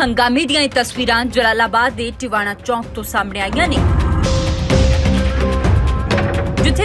ਹੰਗਾਮੇ ਦੀਆਂ ਇਹ ਤਸਵੀਰਾਂ ਜਲਾਲਾਬਾਦ ਦੇ ਟਿਵਾਣਾ ਚੌਂਕ ਤੋਂ ਸਾਹਮਣੇ ਆਈਆਂ ਨੇ।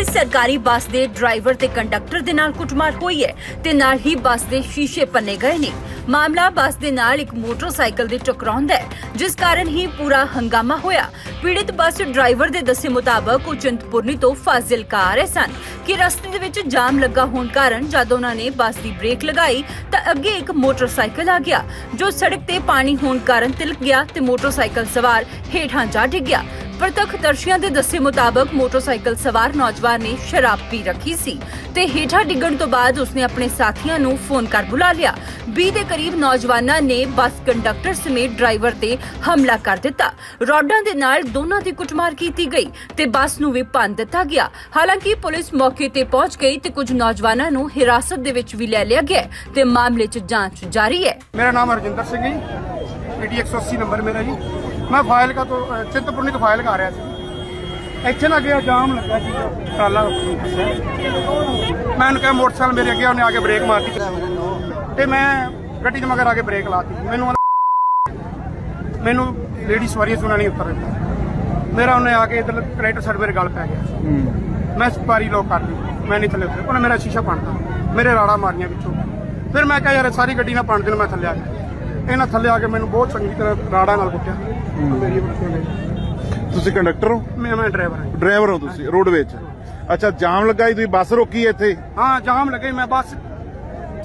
ਸਰਕਾਰੀ ਬੱਸ ਦੇ ਡਰਾਈਵਰ ਤੇ ਕੰਡਕਟਰ ਦੇ ਨਾਲ ਕੁੱਟਮਾਰ ਹੋਈ ਹੈ ਤੇ ਨਾਲ ਹੀ ਬੱਸ ਦੇ ਸ਼ੀਸ਼ੇ ਪੰਨੇ ਗਏ ਨੇ। ਮਾਮਲਾ ਬੱਸ ਦੇ ਨਾਲ ਇੱਕ ਮੋਟਰਸਾਈਕਲ ਦੇ ਟਕਰਾਉਣ ਦਾ ਹੈ, ਜਿਸ ਕਾਰਨ ਹੀ ਪੂਰਾ ਹੰਗਾਮਾ ਹੋਇਆ। ਪੀੜਿਤ ਬੱਸ ਡਰਾਈਵਰ ਦੇ ਦੱਸੇ ਮੁਤਾਬਕ ਉਹ ਚਿੰਤਪੁਰਨੀ ਤੋਂ ਫਾਜ਼ਿਲਕਾ ਆ ਰਹੇ ਸਨ ਕਿ ਰਸਤੇ ਦੇ ਵਿੱਚ ਜਾਮ ਲੱਗਾ ਹੋਣ ਕਾਰਨ ਜਦ ਉਹਨਾਂ ਨੇ ਬੱਸ ਦੀ ਬ੍ਰੇਕ ਲਗਾਈ ਤਾਂ ਅੱਗੇ ਇੱਕ ਮੋਟਰਸਾਈਕਲ ਆ ਗਿਆ, ਜੋ ਸੜਕ ਤੇ ਪਾਣੀ ਹੋਣ ਕਾਰਨ ਤਿਲਕ ਗਿਆ ਤੇ ਮੋਟਰਸਾਈਕਲ ਸਵਾਰ ਹੇਠਾਂ ਜਾ ਡਿੱਗਿਆ ਪ੍ਰਤੱਖਦਰਸ਼ੀਆਂ ਦੇ ਦੱਸੇ ਮੁਤਾਬਕ ਮੋਟਰਸਾਈਕਲ ਸਵਾਰ ਨੌਜਵਾਨ ਨੇ ਸ਼ਰਾਬ ਪੀ ਰੱਖੀ ਸੀ ਤੇ ਹੇਠਾਂ ਡਿੱਗਣ ਤੋਂ ਬਾਅਦ ਉਸਨੇ ਆਪਣੇ ਸਾਥੀਆਂ ਨੂੰ ਫੋਨ ਕਰ ਬੁਲਾ ਲਿਆ। 20 ਦੇ ਕਰੀਬ ਨੌਜਵਾਨਾਂ ਨੇ ਬੱਸ ਕੰਡਕਟਰ ਸਮੇਤ ਡਰਾਈਵਰ ਤੇ ਹਮਲਾ ਕਰ ਦਿੱਤਾ। ਰੋਡਾਂ ਦੇ ਨਾਲ ਦੋਨਾਂ ਦੀ ਕੁੱਟਮਾਰ ਕੀਤੀ ਗਈ ਤੇ ਬੱਸ ਨੂੰ ਵੀ ਭੰਨ ਦਿੱਤਾ ਗਿਆ। ਹਾਲਾਂਕਿ ਪੁਲਿਸ ਮੌਕੇ ਤੇ ਪਹੁੰਚ ਗਈ ਤੇ ਕੁਝ ਨੌਜਵਾਨਾਂ ਨੂੰ ਹਿਰਾਸਤ ਦੇ ਵਿੱਚ ਵੀ ਲੈ ਲਿਆ ਗਿਆ ਤੇ ਮਾਮਲੇ 'ਚ ਜਾਂਚ ਜਾਰੀ ਹੈ। ਮੇਰਾ ਨਾਮ ਹਰਜਿੰਦਰ ਸਿੰਘ ਹੈ ਪੀਟੀ 180 ਨੰਬਰ ਮੇਰਾ ਜੀ। ਮੈਂ ਫਾਇਲਕਾ ਤੋਂ ਅ, ਚਿੰਤਪੁਰਨੀ ਤੋਂ ਫਾਇਲ ਆ ਰਿਹਾ ਸੀ। ਇੱਥੇ ਨਾ ਗਿਆ ਜਾਮ ਲੱਗਾ ਸੀ ਟਰਾਲਾ। ਮੈਂ ਉਹਨੂੰ ਕਿਹਾ ਮੋਟਰਸਾਈਕਲ ਮੇਰੇ ਅੱਗੇ ਉਹਨੇ ਆ ਕੇ ਬ੍ਰੇਕ ਮਾਰਤੀ। ਤੇ ਮੈਂ ਗੱਡੀ ਦੇ ਮਗਰ ਆ ਕੇ ਬ੍ਰੇਕ ਲਾਤੀ। ਮੈਨੂੰ ਮੈਨੂੰ ਲੇਡੀ ਸਵਾਰੀ ਸੁਣਾ ਨਹੀਂ ਉੱਤਰ ਦਿੱਤਾ। ਮੇਰਾ ਉਹਨੇ ਆ ਕੇ ਇਧਰ ਕਨੈਕਟਰ ਸਾਈਡ ਮੇਰੇ ਗਲ ਪੈ ਗਿਆ। ਮੈਂ ਸਪਾਰੀ ਲੋਕ ਕਰ ਲਈ ਮੈਂ ਨਹੀਂ ਥੱਲੇ ਉਤਰਿਆ। ਉਹਨੇ ਮੇਰਾ ਸ਼ੀਸ਼ਾ ਪਾੜਤਾ ਮੇਰੇ ਰਾੜਾ ਮਾਰੀਆਂ ਵਿੱਚੋਂ। ਫਿਰ ਮੈਂ ਕਿਹਾ ਯਾਰ ਸਾਰੀ ਗੱਡੀ ਨਾ ਪਾਣ ਦੇਣ ਮੈਂ ਥੱਲੇ ਆ ਗਿਆ। ਇਹਨਾਂ ਥੱਲੇ ਆ ਕੇ ਮੈਨੂੰ ਬਹੁਤ ਚੰਗੀ ਤਰ੍ਹਾਂ ਰਾੜਾ ਨਾਲ ਕੁੱਟਿਆ। ਮੇਰੀ ਤੁਸੀਂ ਕੰਡਕਟਰ ਹੋ? ਮੈਂ ਮੈਂ ਡਰਾਈਵਰ ਹਾਂ ਡਰਾਈਵਰ ਹੋ ਤੁਸੀਂ ਰੋਡਵੇਜ ਅੱਛਾ ਜਾਮ ਲੱਗਾ ਸੀ ਤੁਸੀਂ ਬੱਸ ਰੋਕੀ ਇੱਥੇ? ਹਾਂ ਜਾਮ ਲੱਗੇ ਮੈਂ ਬੱਸ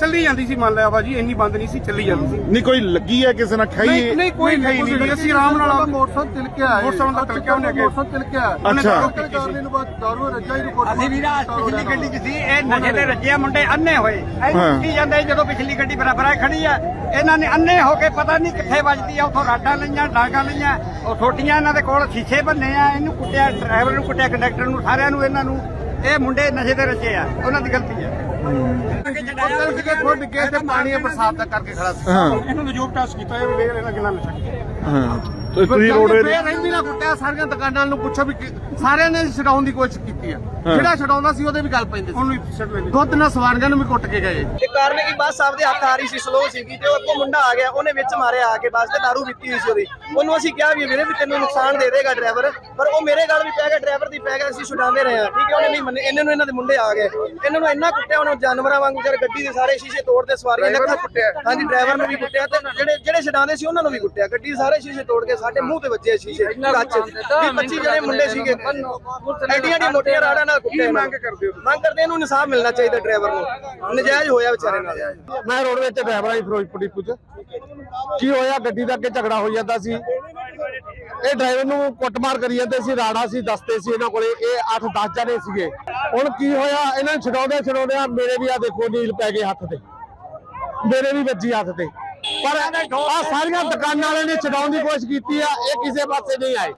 ਚੱਲੀ ਜਾਂਦੀ ਸੀ ਮੰਨ ਲਿਆ ਬਾਜੀ ਇੰਨੀ ਬੰਦ ਨਹੀਂ ਸੀ ਚੱਲੀ ਜਾਂਦੀ ਸੀ। ਨਹੀਂ ਕੋਈ ਲੱਗੀ ਹੈ ਕਿਸੇ ਨਾਲ? ਖਾਈ ਨਹੀਂ ਨਹੀਂ ਕੋਈ ਨਹੀਂ ਨਹੀਂ ਅਸੀਂ ਆਰਾਮ ਨਾਲ ਆ- ਮੋਟਰਸਾਈਕਲ ਤਿਲਕਿਆ ਹੈ ਮੋਟਰਸਾਈਕਲ ਦਾ ਤਿਲਕਿਆ ਉਹਨੇ ਅੱਗੇ। ਮੋਟਰਸਾਈਕਲ ਤਿਲਕਿਆ ਹੈ ਅੱਛਾ। ਤਿਲਕਣ ਕਾਰਨ ਨੂੰ ਬਾਅਦ ਦਾਰੂ ਰੱਜਾ ਹੀ ਰਿਪੋਰਟ ਅਸੀਂ ਵੀ ਰਾਤ ਪਿਛਲੀ ਗੱਡੀ 'ਚ ਸੀ ਇਹ ਨਸ਼ੇ ਤੇ ਰੱਜਿਆ ਮੁੰਡੇ ਅੰਨੇ ਹੋਏ। ਐ ਹਾਂ। ਕੀ ਜਾਂਦੇ ਜਦੋਂ ਪਿਛਲੀ ਗੱਡੀ ਬਰਾਬਰ ਆ ਖੜੀ ਆ ਇਹਨਾਂ ਨੇ ਅੰਨੇ ਹੋ ਕੇ ਪਤਾ ਨਹੀਂ ਕਿੱਥੇ ਵੱਜਦੀ ਆ ਉਥੋਂ ਰਾਡਾਂ ਲਈਆਂ ਡਾਂਗਾਂ ਲਈਆਂ ਉਹ ਛੋਟੀਆਂ ਇਹਨਾਂ ਦੇ ਕੋਲ ਸ਼ੀਸ਼ੇ ਭੰਨੇ ਆ ਇਹਨੂੰ ਕੁੱਟਿਆ ਡਰਾਈਵਰ ਨੂੰ ਕੁੱਟਿਆ ਕੰਡਕਟਰ ਨੂੰ ਸਾਰਿਆਂ ਨੂੰ ਇਹਨਾਂ ਨੂੰ। ਇਹ ਮੁੰਡੇ ਨਸ਼ੇ ਤੇ ਰੱਜੇ ਆ ਉਹਨਾਂ ਦੀ ਗਲਤੀ ਆ। ਤਿਲਕ ਕੇ ਖੁੱਡ ਕੇ ਤੇ ਪਾਣੀ ਬਰਸਾਤ ਦਾ ਕਰਕੇ ਖੜਾ ਸੀ। ਹਾਂ। ਇਹਨੂੰ ਨਜੂਬ ਟੈਸਟ ਕੀਤਾ ਇਹ ਵੇਖ ਲੈਣਾ ਕਿੰਨਾ ਨਸ਼ਾ ਹਾਂ। ਤੇ ਤੁਸੀਂ ਰੋਡਵੇਜ ਫੇਰ ਰਹਿੰਦੀ ਨਾ ਕੁੱਟਿਆ ਸਾਰੀਆਂ ਦੁਕਾਨਾਂ ਨੂੰ ਪੁੱਛੋ ਵੀ ਕਿ- ਸਾਰਿਆਂ ਨੇ ਛਡਾਉਣ ਦੀ ਕੋਸ਼ਿਸ਼ ਕੀਤੀ ਆ। ਹਾਂ। ਜਿਹੜਾ ਛਡਾਉਂਦਾ ਸੀ ਉਹਦੇ ਵੀ ਗੱਲ ਪੈਂਦੀ ਸੀ। ਉਹਨੂੰ ਵੀ ਸਿੱਟ ਲੈਂਦੇ। ਦੁੱਧ ਨਾਲ ਸਵਾਰੀਆਂ ਨੂੰ ਵੀ ਕੁੱਟ ਕੇ ਗਏ। ਤੇ ਕਾਰਨ ਹੈ ਕਿ ਬੱਸ ਆਪਦੇ ਹੱਥ ਆ ਰਹੀ ਸੀ ਸਲੋ ਸੀਗੀ ਤੇ ਉਹ ਅੱਗੋਂ ਮੁੰਡਾ ਆ ਗਿਆ ਉਹਨੇ ਵਿੱਚ ਮਾਰਿਆ ਆ ਕੇ ਬੱਸ ਤੇ ਦਾਰੂ ਪੀਤੀ ਹੋਈ ਸੀ ਉਹਦੀ। ਉਹਨੂੰ ਅਸੀਂ ਕਿਹਾ ਵੀ ਵੀਰੇ ਵੀ ਤੈਨੂੰ ਨੁਕਸਾਨ ਦੇ ਦੇਗਾ ਡਰਾਈਵਰ ਪਰ ਉਹ ਮੇਰੇ ਗੱਲ ਵੀ ਪੈ ਗਿਆ ਡਰਾਈਵਰ ਦੀ ਪੈ ਗਿਆ ਅਸੀਂ ਛੁਡਾਉਂਦੇ ਰਹੇ ਆ ਠੀਕ ਹੈ ਉਹਨੇ ਨਹੀਂ ਮੰਨੇ ਇਹਨਾਂ ਨੂੰ ਇਹਨਾਂ ਦੇ ਮੁੰਡੇ ਆ ਗਏ। ਇਹਨਾਂ ਨੂੰ ਇੰਨਾ ਕੁੱਟਿਆ ਉਹਨੇ ਜਾਨਵਰਾਂ ਵਾਂਗੂ ਜਦ ਗੱਡੀ ਦੇ ਸਾਰੇ ਸ਼ੀਸ਼ੇ ਤੋੜਦੇ ਸਵਾਰੀਆਂ ਨੇ ਕੁੱਟਿਆ। ਹਾਂਜੀ ਡਰਾਈਵਰ ਨੂੰ ਵੀ ਕੁੱਟਿਆ ਤੇ ਜਿਹੜੇ ਜਿਹੜੇ ਛਡਾਉਂਦੇ ਸੀ ਉਹਨਾਂ ਨੂੰ ਵੀ ਕੁੱਟਿਆ। ਗੱਡੀ ਦੇ ਸਾਰੇ ਸ਼ੀਸ਼ੇ ਤੋੜ ਕੇ ਸਾਡੇ ਮੂੰਹ ਤੇ ਵੱਜੇ ਸ਼ੀਸ਼ੇ। ਕੱਚ ਵੀਹ 25 ਜਿਹੜੇ ਮੁੰਡੇ ਸੀਗੇ। ਐਡੀਆਂ ਦੀਆਂ ਮੋਟੀਆਂ ਰਾੜਾਂ ਨਾਲ ਕੁੱਟੇ ਮੰਗ ਕਰਦੇ ਹੋ ਮੰਗ ਕਰਦੇ ਇਹਨੂੰ ਇਨਸਾਫ ਮਿਲਣਾ ਚਾਹੀਦਾ ਡਰਾਈਵਰ ਨੂੰ। ਨਜਾਇਜ਼ ਹੋਇਆ ਵਿਚਾਰੇ ਨਾਲ। ਮੈਂ ਰੋਡ ਵਿੱਚ ਡਰਾਈਵਰ ਆਈ ਫਿਰੋਜ਼ਪੁਰ 'ਚ। ਕੀ ਹੋਇਆ? ਗੱਡੀ ਦਾ ਅੱਗੇ ਝਗੜਾ ਹੋ ਜਾਂਦਾ ਸੀ। ਇਹ ਡਰਾਈਵਰ ਨੂੰ ਕੁੱਟਮਾਰ ਕਰੀ ਜਾਂਦੇ ਸੀ ਰਾੜਾ ਸੀ ਦਸਤੇ ਸੀ ਇਹਨਾਂ ਕੋਲੇ। ਇਹ 8-10 ਜਣੇ ਸੀਗੇ। ਹੁਣ ਕੀ ਹੋਇਆ? ਇਹਨਾਂ ਨੂੰ ਛਡਾਉਂਦੇ ਛਡਾਉਂਦੇ ਆ ਮੇਰੇ ਵੀ ਆ ਦੇਖੋ ਨੀਲ ਪੈ ਗਏ ਹੱਥ ਤੇ। ਮੇਰੇ ਵੀ ਵੱਜੀ ਹੱਥ ਤੇ। ਪਰ ਆ ਸਾਰੀਆਂ ਦੁਕਾਨਾਂ ਵਾਲਿਆਂ ਨੇ ਛਡਾਉਣ ਦੀ ਕੋਸ਼ਿਸ਼ ਕੀਤੀ ਆ ਇਹ ਕਿਸੇ ਪਾਸੇ ਨਹੀਂ ਆਏ।